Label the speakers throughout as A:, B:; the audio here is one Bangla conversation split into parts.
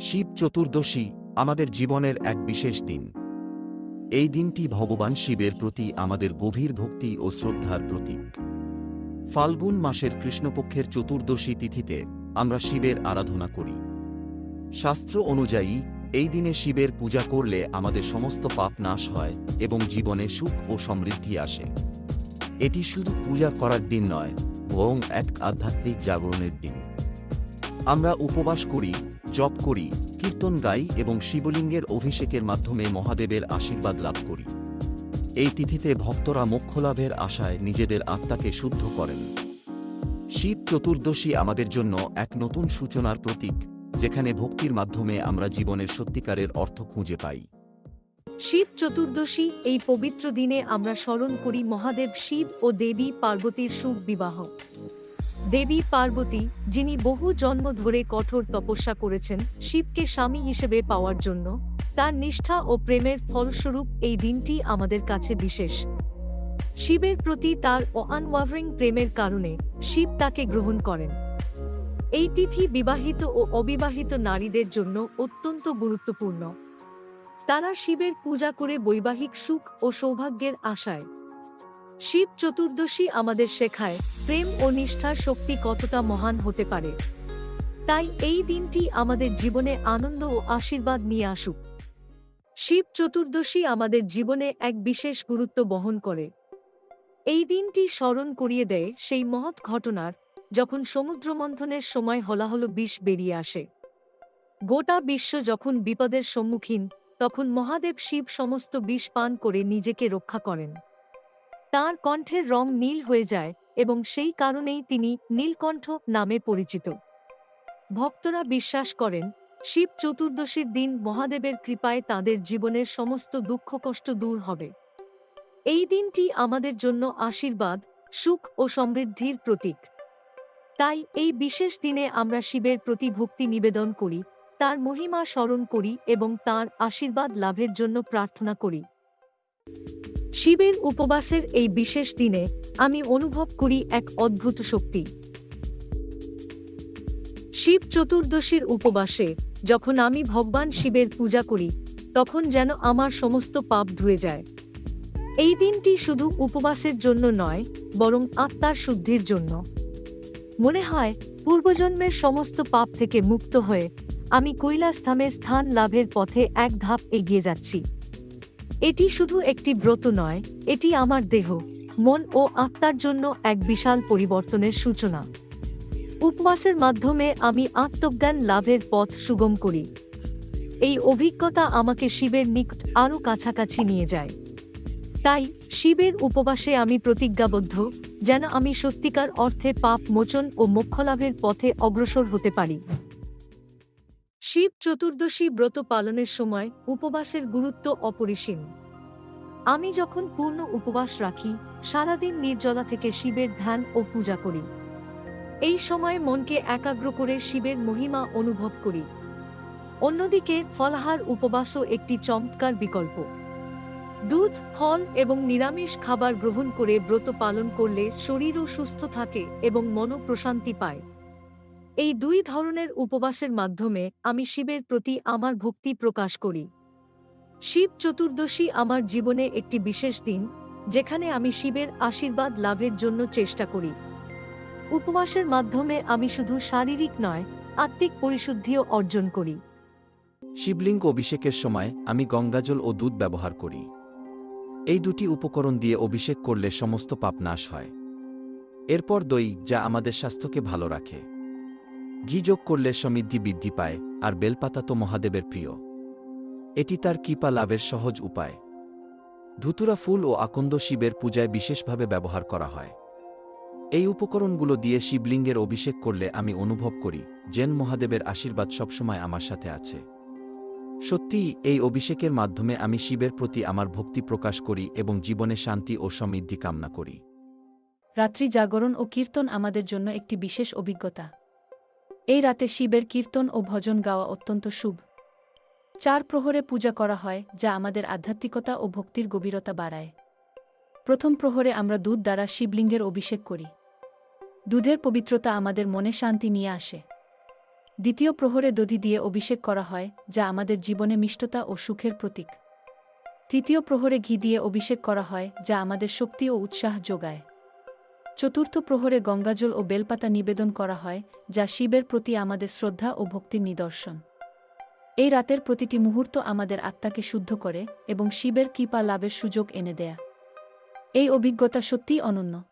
A: শিব চতুর্দশী আমাদের জীবনের এক বিশেষ দিন। এই দিনটি ভগবান শিবের প্রতি আমাদের গভীর ভক্তি ও শ্রদ্ধার প্রতীক। ফাল্গুন মাসের কৃষ্ণপক্ষের চতুর্দশী তিথিতে আমরা শিবের আরাধনা করি। শাস্ত্র অনুযায়ী, এই দিনে শিবের পূজা করলে আমাদের সমস্ত পাপ নাশ হয় এবং জীবনে সুখ ও সমৃদ্ধি আসে। এটি শুধু পূজা করার দিন নয়, বরং এক আধ্যাত্মিক জাগরণের দিন। আমরা উপবাস করি জপ করি, কীর্তন গাই এবং শিবলিঙ্গের অভিষেকের মাধ্যমে মহাদেবের আশীর্বাদ লাভ করি। এই তিথিতে ভক্তরা মোক্ষলাভের আশায় নিজেদের আত্মাকে শুদ্ধ করেন। শিব চতুর্দশী আমাদের জন্য এক নতুন সূচনার প্রতীক, যেখানে ভক্তির মাধ্যমে আমরা জীবনের সত্যিকারের অর্থ খুঁজে পাই।
B: শিব চতুর্দশী, এই পবিত্র দিনে আমরা স্মরণ করি মহাদেব শিব ও দেবী পার্বতীর সুখ বিবাহ। দেবী পার্বতী, যিনি বহু জন্ম ধরে কঠোর তপস্যা করেছেন, শিবকে স্বামী হিসেবে পাওয়ার জন্য, তার নিষ্ঠা ও প্রেমের ফলস্বরূপ এই দিনটি আমাদের কাছে বিশেষ। শিবের প্রতি তার অআনওয়াভারিং প্রেমের কারণে শিব তাকে গ্রহণ করেন। এই তিথি বিবাহিত ও অবিবাহিত নারীদের জন্য অত্যন্ত গুরুত্বপূর্ণ। তারা শিবের পূজা করে বৈবাহিক সুখ ও সৌভাগ্যের আশায় শিব চতুর্দশী আমাদের শেখায় প্রেম ও নিষ্ঠার শক্তি কতটা মহান হতে পারে। তাই এই দিনটি আমাদের জীবনে আনন্দ ও আশীর্বাদ নিয়ে আসুক। শিব চতুর্দশী আমাদের জীবনে এক বিশেষ গুরুত্ব বহন করে। এই দিনটি স্মরণ করিয়ে দেয় সেই মহৎ ঘটনার যখন সমুদ্রমন্থনের সময় হলাহল বিষ বেরিয়ে আসে। গোটা বিশ্ব যখন বিপদের সম্মুখীন, তখন মহাদেব শিব সমস্ত বিষ পান করে নিজেকে রক্ষা করেন। তার কণ্ঠের রং নীল হয়ে যায় এবং সেই কারণেই তিনি নীলকণ্ঠ নামে পরিচিত। ভক্তরা বিশ্বাস করেন, শিব চতুর্দশীর দিন মহাদেবের কৃপায় তাদের জীবনের সমস্ত দুঃখ কষ্ট দূর হবে। এই দিনটি আমাদের জন্য আশীর্বাদ, সুখ ও সমৃদ্ধির প্রতীক। তাই এই বিশেষ দিনে আমরা শিবের প্রতি ভক্তি নিবেদন করি, তার মহিমা স্মরণ করি এবং তার আশীর্বাদ লাভের জন্য প্রার্থনা করি। শিবের উপবাসের এই বিশেষ দিনে আমি অনুভব করি এক অদ্ভুত শক্তি। শিব চতুর্দশীর উপবাসে যখন আমি ভগবান শিবের পূজা করি, তখন যেন আমার সমস্ত পাপ ধুয়ে যায়। এই দিনটি শুধু উপবাসের জন্য নয়, বরং আত্মার শুদ্ধির জন্য। মনে হয়, পূর্বজন্মের সমস্ত পাপ থেকে মুক্ত হয়ে আমি কৈলাসধামে স্থান লাভের পথে এক ধাপ এগিয়ে যাচ্ছি। এটি শুধু একটি ব্রত নয়, এটি আমার দেহ, মন ও আত্মার জন্য এক বিশাল পরিবর্তনের সূচনা। উপবাসের মাধ্যমে আমি আত্মজ্ঞান লাভের পথ সুগম করি। এই অভিজ্ঞতা আমাকে শিবের নিকট আরও কাছাকাছি নিয়ে যায়। তাই, শিবের উপবাসে আমি প্রতিজ্ঞাবদ্ধ, যেন আমি সত্যিকার অর্থে পাপ মোচন ও মোক্ষলাভের পথে অগ্রসর হতে পারি। শিব চতুর্দশী ব্রত পালনের সময় উপবাসের গুরুত্ব অপরিসীম। আমি যখন পূর্ণ উপবাস রাখি, সারাদিন নির্জলা থেকে শিবের ধ্যান ও পূজা করি। এই সময় মনকে একাগ্র করে শিবের মহিমা অনুভব করি। অন্যদিকে ফলাহার উপবাসও একটি চমৎকার বিকল্প। দুধ, ফল এবং নিরামিষ খাবার গ্রহণ করে ব্রত পালন করলে শরীরও সুস্থ থাকে এবং মনও প্রশান্তি পায়। এই দুই ধরনের উপবাসের মাধ্যমে আমি শিবের প্রতি আমার ভক্তি প্রকাশ করি। শিব চতুর্দশী আমার জীবনে একটি বিশেষ দিন, যেখানে আমি শিবের আশীর্বাদ লাভের জন্য চেষ্টা করি। উপবাসের মাধ্যমে আমি শুধু শারীরিক নয়, আত্মিক পরিশুদ্ধিও অর্জন করি।
A: শিবলিঙ্গ অভিষেকের সময় আমি গঙ্গাজল ও দুধ ব্যবহার করি। এই দুটি উপকরণ দিয়ে অভিষেক করলে সমস্ত পাপ নাশ হয়। এরপর দই, যা আমাদের স্বাস্থ্যকে ভালো রাখে। ঘি যোগ করলে সমৃদ্ধি বৃদ্ধি পায়, আর বেলপাতা তো মহাদেবের প্রিয়। এটি তার কৃপা লাভের সহজ উপায়। ধুতুরা ফুল ও আকন্দ শিবের পূজায় বিশেষভাবে ব্যবহার করা হয়। এই উপকরণগুলো দিয়ে শিবলিঙ্গের অভিষেক করলে আমি অনুভব করি জেন মহাদেবের আশীর্বাদ সবসময় আমার সাথে আছে। সত্যিই, এই অভিষেকের মাধ্যমে আমি শিবের প্রতি আমার ভক্তি প্রকাশ করি এবং জীবনে শান্তি ও সমৃদ্ধি কামনা করি।
C: রাত্রি জাগরণ ও কীর্তন আমাদের জন্য একটি বিশেষ অভিজ্ঞতা। এই রাতে শিবের কীর্তন ও ভজন গাওয়া অত্যন্ত শুভ। চার প্রহরে পূজা করা হয়, যা আমাদের আধ্যাত্মিকতা ও ভক্তির গভীরতা বাড়ায়। প্রথম প্রহরে আমরা দুধ দ্বারা শিবলিঙ্গের অভিষেক করি। দুধের পবিত্রতা আমাদের মনে শান্তি নিয়ে আসে। দ্বিতীয় প্রহরে দধি দিয়ে অভিষেক করা হয়, যা আমাদের জীবনে মিষ্টতা ও সুখের প্রতীক। তৃতীয় প্রহরে ঘি দিয়ে অভিষেক করা হয়, যা আমাদের শক্তি ও উৎসাহ যোগায়। চতুর্থ প্রহরে গঙ্গাজল ও বেলপাতা নিবেদন করা হয়, যা শিবের প্রতি আমাদের শ্রদ্ধা ও ভক্তির নিদর্শন। এই রাতের প্রতিটি মুহূর্ত আমাদের আত্মাকে শুদ্ধ করে এবং শিবের কৃপা লাভের সুযোগ এনে দেয়া। এই অভিজ্ঞতা সত্যিই অনন্য।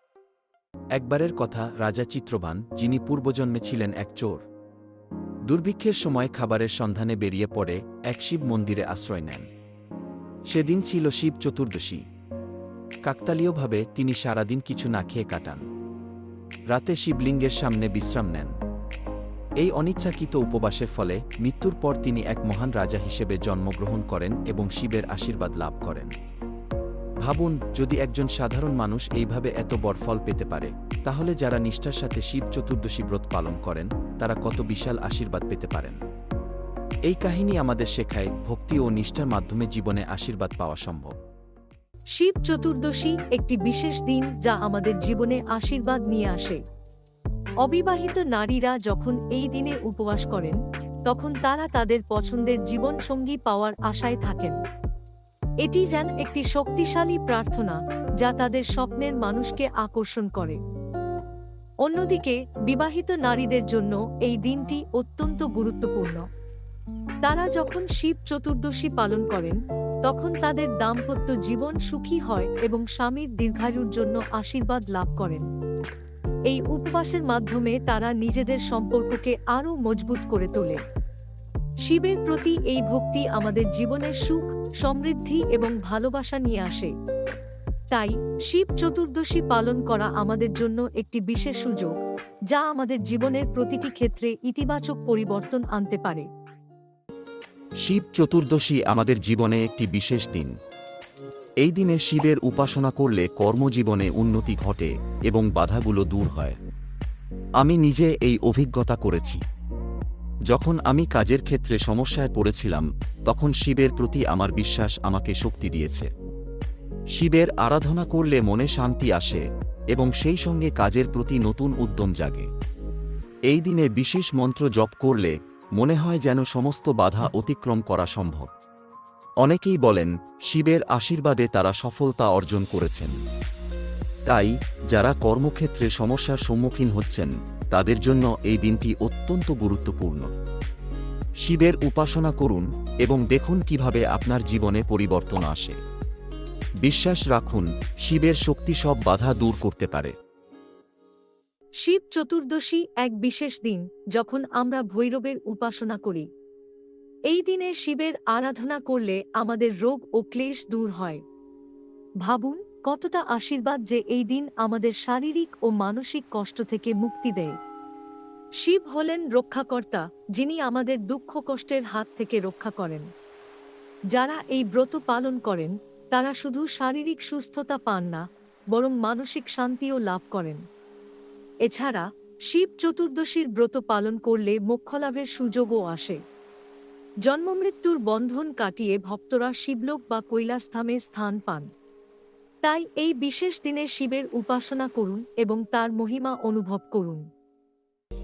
A: একবারের কথা রাজা চিত্রবান, যিনি পূর্বজন্মে ছিলেন এক চোর, দুর্ভিক্ষের সময় খাবারের সন্ধানে বেরিয়ে পড়ে এক শিব মন্দিরে আশ্রয় নেন। সেদিন ছিল শিব চতুর্দশী। কাকতালীয়ভাবে তিনি সারাদিন কিছু না খেয়ে কাটান। রাতে শিবলিঙ্গের সামনে বিশ্রাম নেন। এই অনিচ্ছাকৃত উপবাসের ফলে মৃত্যুর পর তিনি এক মহান রাজা হিসেবে জন্মগ্রহণ করেন এবং শিবের আশীর্বাদ লাভ করেন। ভাবুন, যদি একজন সাধারণ মানুষ এইভাবে এত বড় ফল পেতে পারে, তাহলে যারা নিষ্ঠার সাথে শিব চতুর্দশী ব্রত পালন করেন, তারা কত বিশাল আশীর্বাদ পেতে পারেন। এই কাহিনী আমাদের শেখায় ভক্তি ও নিষ্ঠার মাধ্যমে জীবনে আশীর্বাদ পাওয়া সম্ভব।
B: শিব চতুর্দশী একটি বিশেষ দিন যা আমাদের জীবনে আশীর্বাদ নিয়ে আসে। অবিবাহিত নারীরা যখন এই দিনে উপবাস করেন, তখন তারা তাদের পছন্দের জীবনসঙ্গী পাওয়ার আশায় থাকেন। এটি যেন একটি শক্তিশালী প্রার্থনা যা তাদের স্বপ্নের মানুষকে আকর্ষণ করে। অন্যদিকে, বিবাহিত নারীদের জন্য এই দিনটি অত্যন্ত গুরুত্বপূর্ণ। তারা যখন শিব চতুর্দশী পালন করেন তখন তাদের দাম্পত্য জীবন সুখী হয় এবং স্বামীর দীর্ঘায়ুর জন্য আশীর্বাদ লাভ করেন। এই উপবাসের মাধ্যমে তারা নিজেদের সম্পর্ককে আরও মজবুত করে তোলে। শিবের প্রতি এই ভক্তি আমাদের জীবনের সুখ, সমৃদ্ধি এবং ভালোবাসা নিয়ে আসে। তাই শিব চতুর্দশী পালন করা আমাদের জন্য একটি বিশেষ সুযোগ, যা আমাদের জীবনের প্রতিটি ক্ষেত্রে ইতিবাচক পরিবর্তন আনতে পারে।
A: শিব চতুর্দশী আমাদের জীবনে একটি বিশেষ দিন। এই দিনে শিবের উপাসনা করলে কর্মজীবনে উন্নতি ঘটে এবং বাধাগুলো দূর হয়। আমি নিজে এই অভিজ্ঞতা করেছি। যখন আমি কাজের ক্ষেত্রে সমস্যায় পড়েছিলাম, তখন শিবের প্রতি আমার বিশ্বাস আমাকে শক্তি দিয়েছে। শিবের আরাধনা করলে মনে শান্তি আসে এবং সেই সঙ্গে কাজের প্রতি নতুন উদ্যম জাগে। এই দিনে বিশেষ মন্ত্র জপ করলে মনে হয় যেন সমস্ত বাধা অতিক্রম করা সম্ভব। অনেকেই বলেন, শিবের আশীর্বাদে তারা সফলতা অর্জন করেছেন। তাই, যারা কর্মক্ষেত্রে সমস্যার সম্মুখীন হচ্ছেন, তাদের জন্য এই দিনটি অত্যন্ত গুরুত্বপূর্ণ। শিবের উপাসনা করুন এবং দেখুন কীভাবে আপনার জীবনে পরিবর্তন আসে। বিশ্বাস রাখুন, শিবের শক্তি সব বাধা দূর করতে পারে।
B: শিব চতুর্দশী এক বিশেষ দিন, যখন আমরা ভৈরবের উপাসনা করি। এই দিনে শিবের আরাধনা করলে আমাদের রোগ ও ক্লেশ দূর হয়। ভাবুন, কতটা আশীর্বাদ যে এই দিন আমাদের শারীরিক ও মানসিক কষ্ট থেকে মুক্তি দেয়। শিব হলেন রক্ষাকর্তা, যিনি আমাদের দুঃখ কষ্টের হাত থেকে রক্ষা করেন। যারা এই ব্রত পালন করেন, তারা শুধু শারীরিক সুস্থতা পান না, বরং মানসিক শান্তিও লাভ করেন। এছাড়া শিব চতুর্দশীর ব্রত পালন করলে মোক্ষলাভের সুযোগও আসে। জন্মমৃত্যুর বন্ধন কাটিয়ে ভক্তরা শিবলোক বা কৈলাসধামে স্থান পান। তাই এই বিশেষ দিনে শিবের উপাসনা করুন এবং তার মহিমা অনুভব করুন।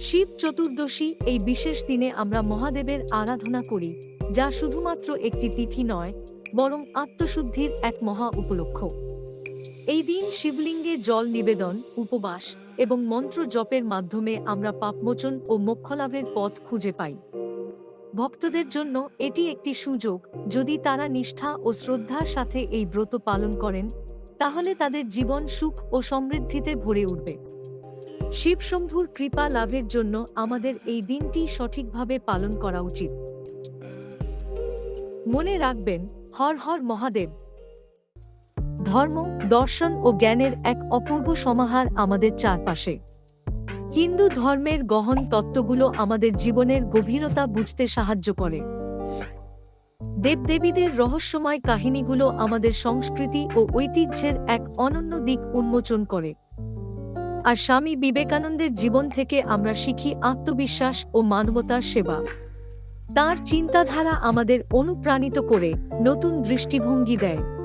B: শিব চতুর্দশী এই বিশেষ দিনে আমরা মহাদেবের আরাধনা করি, যা শুধুমাত্র একটি তিথি নয়, বরং আত্মশুদ্ধির এক মহা উপলক্ষ। এই দিন শিবলিঙ্গে জল নিবেদন, উপবাস এবং মন্ত্র জপের মাধ্যমে আমরা পাপমোচন ও মোক্ষলাভের পথ খুঁজে পাই। ভক্তদের জন্য এটি একটি সুযোগ, যদি তারা নিষ্ঠা ও শ্রদ্ধার সাথে এই ব্রত পালন করেন, তাহলে তাদের জীবন সুখ ও সমৃদ্ধিতে ভরে উঠবে। শিবশম্ভুর কৃপা লাভের জন্য আমাদের এই দিনটি সঠিকভাবে পালন করা উচিত। মনে রাখবেন, হর হর মহাদেব। ধর্ম, দর্শন ও জ্ঞানের এক অপূর্ব সমাহার আমাদের চারপাশে। হিন্দু ধর্মের গহন তত্ত্বগুলো আমাদের জীবনের গভীরতা বুঝতে সাহায্য করে। দেবদেবীদের রহস্যময় কাহিনীগুলো আমাদের সংস্কৃতি ও ঐতিহ্যের এক অনন্য দিক উন্মোচন করে। আর স্বামী বিবেকানন্দের জীবন থেকে আমরা শিখি আত্মবিশ্বাস ও মানবতার সেবা। তার চিন্তাধারা আমাদের অনুপ্রাণিত করে, নতুন দৃষ্টিভঙ্গি দেয়।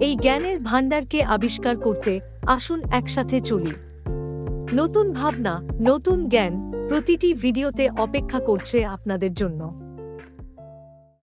B: এই জ্ঞানের ভাণ্ডারকে আবিষ্কার করতে আসুন একসাথে চলি। নতুন ভাবনা, নতুন জ্ঞান প্রতিটি ভিডিওতে অপেক্ষা করছে আপনাদের জন্য।